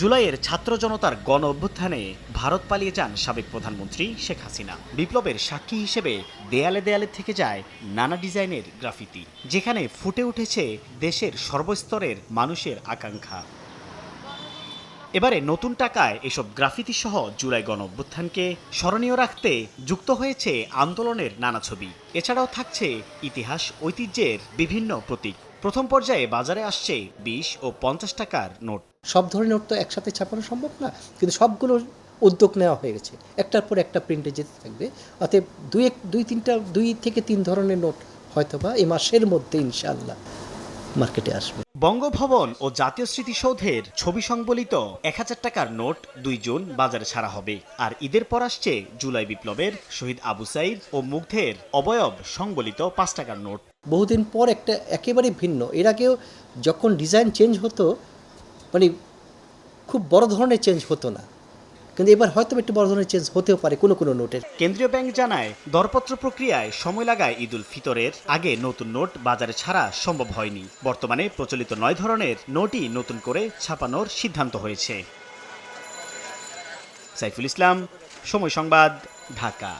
জুলাইয়ের ছাত্র জনতার গণ অভ্যুত্থানে ভারত পালিয়ে যান সাবেক প্রধানমন্ত্রী শেখ হাসিনা। বিপ্লবের সাক্ষী হিসেবে দেয়ালে দেয়ালে থেকে যায় নানা ডিজাইনের গ্রাফিতি, যেখানে ফুটে উঠেছে দেশের সর্বস্তরের মানুষের আকাঙ্ক্ষা। এবারে নতুন টাকায় এসব গ্রাফিতি সহ জুলাই গণ অভ্যুত্থানকে স্মরণীয় রাখতে যুক্ত হয়েছে আন্দোলনের নানা ছবি। এছাড়াও থাকছে ইতিহাস, ঐতিহ্যের বিভিন্ন প্রতীক। প্রথম পর্যায়ে বাজারে আসছে বিশ ও পঞ্চাশ টাকার নোট। সব ধরনের নোট তো একসাথে ছাপানো সম্ভব না, কিন্তু সবগুলো উদ্যোগ নেওয়া হয়ে গেছে। একটার পর একটা প্রিন্টে যেতে থাকবে, অতএব দুই এক দুই তিনটা দুই থেকে তিন ধরনের নোট হয়তো বা এই মাসের মধ্যে ইনশাআল্লাহ। মার্কেটে আসবে। বঙ্গভবন ও জাতীয় স্মৃতিসৌধের ছবি সংবলিত এক হাজার টাকার নোট দুই জুন বাজারে ছাড়া হবে। আর ঈদের পর আসছে জুলাই বিপ্লবের শহীদ আবু সাইদ ও মুগ্ধের অবয়ব সংবলিত পাঁচ টাকার নোট। বহুদিন পর একটা একেবারে ভিন্ন। এর আগেও যখন ডিজাইন চেঞ্জ হতো মানে খুব বড় ধরনের চেঞ্জ হতো না। কিন্তু এবার হয়তো একটু বড় ধরনের চেঞ্জ হতেও পারে কোনো কোনো নোটের কেন্দ্রীয় ব্যাংক জানায়, দরপত্র প্রক্রিয়ায় সময় লাগায় ঈদুল ফিতরের। আগে নতুন নোট বাজারে ছাড়া সম্ভব হয়নি। বর্তমানে প্রচলিত নয় ধরনের নোটই নতুন করে ছাপানোর সিদ্ধান্ত হয়েছে। সাইফুল ইসলাম, সময় সংবাদ, ঢাকা।